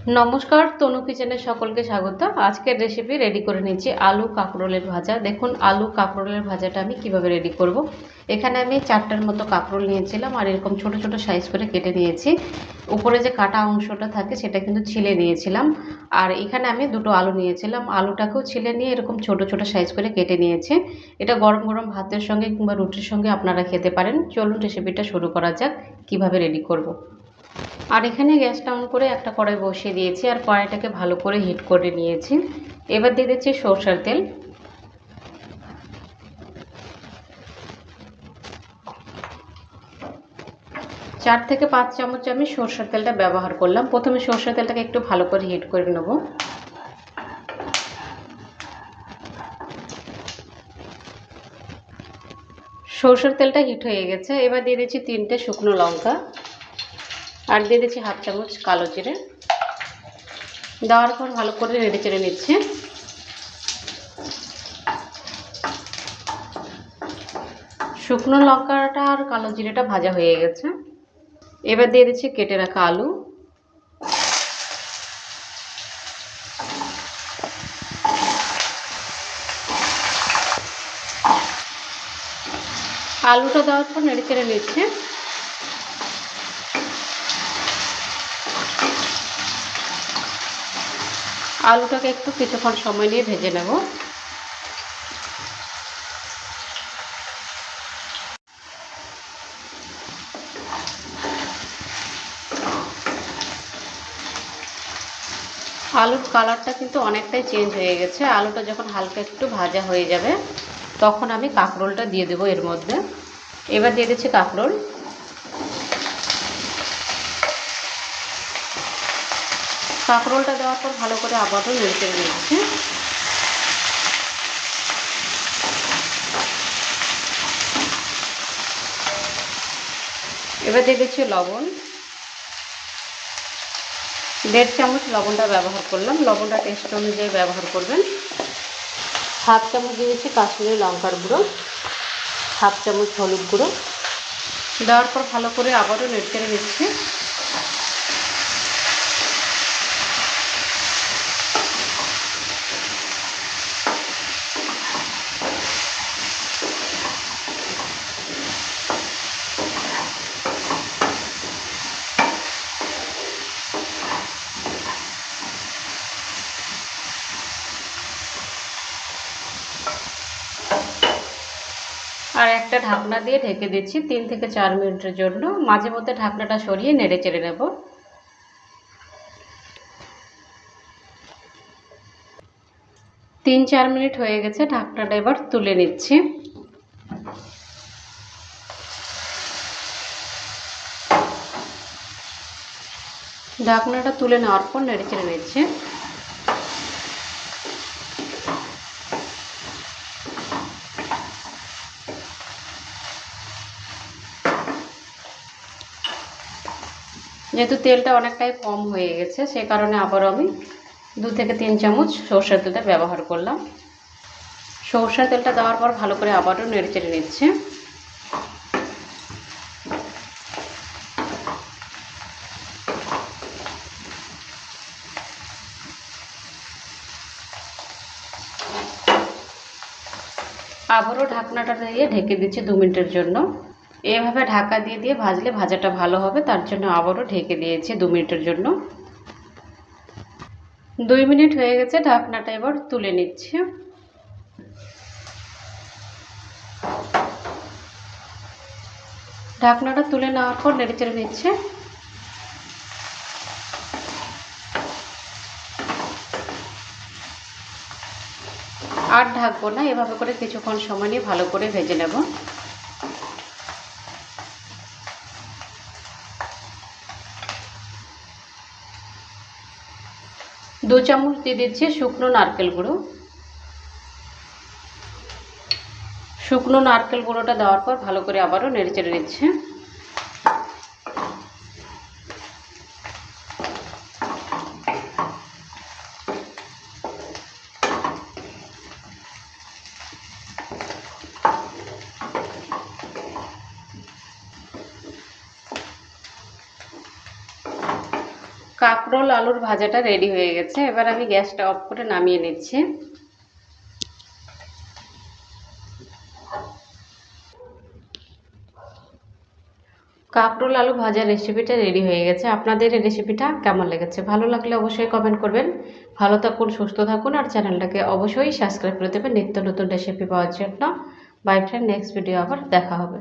নমস্কার, তনু কিচেনে সকলকে স্বাগত। আজকের রেসিপি রেডি করে নিচ্ছি আলু কাঁকরোলের ভাজা। দেখুন, আলু কাঁকরোলের ভাজাটা আমি কীভাবে রেডি করব। এখানে আমি চারটার মতো কাঁকরোল নিয়েছিলাম আর এরকম ছোট ছোট সাইজ করে কেটে নিয়েছি। উপরে যে কাটা অংশটা থাকে সেটা কিন্তু ছিলে নিয়েছিলাম। আর এখানে আমি দুটো আলু নিয়েছিলাম। আলুটাকেও ছিলে নিয়ে এরকম ছোট ছোট সাইজ করে কেটে নিয়েছি। এটা গরম গরম ভাতের সঙ্গে কিংবা রুটির সঙ্গে আপনারা খেতে পারেন। চলুন রেসিপিটা শুরু করা যাক, কীভাবে রেডি করব। আর এখানে গ্যাসটা অন করে একটা কড়াই বসিয়ে দিয়েছি আর কড়াইটাকে ভালো করে হিট করে নিয়েছি। এবার দিয়ে দিচ্ছি সরষের তেল। চার থেকে পাঁচ চামচ আমি সরষের তেলটা ব্যবহার করলাম। প্রথমে সরষের তেলটাকে একটু ভালো করে হিট করে নেব। সরষের তেলটা হিট হয়ে গেছে। এবার দিয়ে দিচ্ছি তিনটে শুকনো লঙ্কা। আর দিয়ে দিচ্ছি হাফ চামচ কালো জিরে। দেওয়ার পর ভালো করে নেড়ে চেড়ে নিচ্ছি। শুকনো লঙ্কাটা আর কালো জিরেটা ভাজা হয়ে গেছে। এবার দিয়ে দিচ্ছি কেটে রাখা আলু। আলুটা দেওয়ার পর নেড়ে চেড়ে নিচ্ছে। আলুটাকে একটু কিছুক্ষণ সময় নিয়ে ভেজে নেব। আলুর কালারটা কিন্তু অনেকটাই চেঞ্জ হয়ে গেছে। আলুটা যখন হালকা একটু ভাজা হয়ে যাবে, তখন আমি কাঁকরোলটা দিয়ে দেবো এর মধ্যে। এবার দিয়ে দিচ্ছি কাঁকরোল। কাঁকরোলটা দেওয়ার পর ভালো করে আবারও নেড়ে নিচ্ছে এবার দিয়ে দিচ্ছি লবণ। দেড় চামচ লবণটা ব্যবহার করলাম। লবণটা টেস্ট অনুযায়ী ব্যবহার করবেন। হাফ চামচ দিয়ে দিচ্ছি কাশ্মীরি লঙ্কার গুঁড়ো। হাফ চামচ হলুদ গুঁড়ো। দেওয়ার পর ভালো করে আবারও নেড়ে নিচ্ছি। আর একটা ঢাকনা দিয়ে ঢেকে দিচ্ছি তিন থেকে চার মিনিটের জন্য। মাঝে মধ্যে ঢাকনাটা সরিয়ে নেড়ে চেড়ে নেব। তিন চার মিনিট হয়ে গেছে, ঢাকনাটা এবার তুলে নিচ্ছি। ঢাকনাটা তুলে নেওয়ার পর নেড়ে চেড়ে নিচ্ছে। যেহেতু তেলটা অনেকটাই কম হয়ে গেছে, সে কারণে আবারও আমি দু থেকে তিন চামচ সর্ষের তেলটা ব্যবহার করলাম। সর্ষের তেলটা দেওয়ার পর ভালো করে আবারও নেড়ে চেড়ে নিচ্ছে। আবারও ঢাকনাটা দিয়ে ঢেকে দিচ্ছি দু মিনিটের জন্য। এভাবে ঢাকা দিয়ে দিয়ে ভাজলে ভাজাটা ভালো হবে, তার জন্য আবারও ঢেকে দিয়েছি দু মিনিটের জন্য। দুই মিনিট হয়ে গেছে, ঢাকনাটা এবার তুলে নিচ্ছি। ঢাকনাটা তুলে নেওয়ার পর নেড়েচেড়ে নিচ্ছে। আর ঢাকবো না, এভাবে করে কিছুক্ষণ সময় নিয়ে ভালো করে ভেজে নেব। দু চামচ দিয়ে দিচ্ছি শুকনো নারকেল গুঁড়ো। শুকনো নারকেল গুঁড়োটা দেওয়ার পর ভালো করে আবারও নেড়ে চেড়ে নিচ্ছে। কাঁকরোল, আলুর ভাজাটা রেডি হয়ে গেছে। এবার আমি গ্যাসটা অফ করে নামিয়ে নিচ্ছি। কাঁকরোল, আলু ভাজা রেসিপিটা রেডি হয়ে গেছে। আপনাদের এই রেসিপিটা কেমন লেগেছে? ভালো লাগলে অবশ্যই কমেন্ট করবেন। ভালো থাকুন, সুস্থ থাকুন, আর চ্যানেলটাকে অবশ্যই সাবস্ক্রাইব করে দেবেন। নিত্য নতুন রেসিপি পাওয়ার জন্য। বাই ফ্রেন্ড নেক্সট ভিডিও আবার দেখা হবে।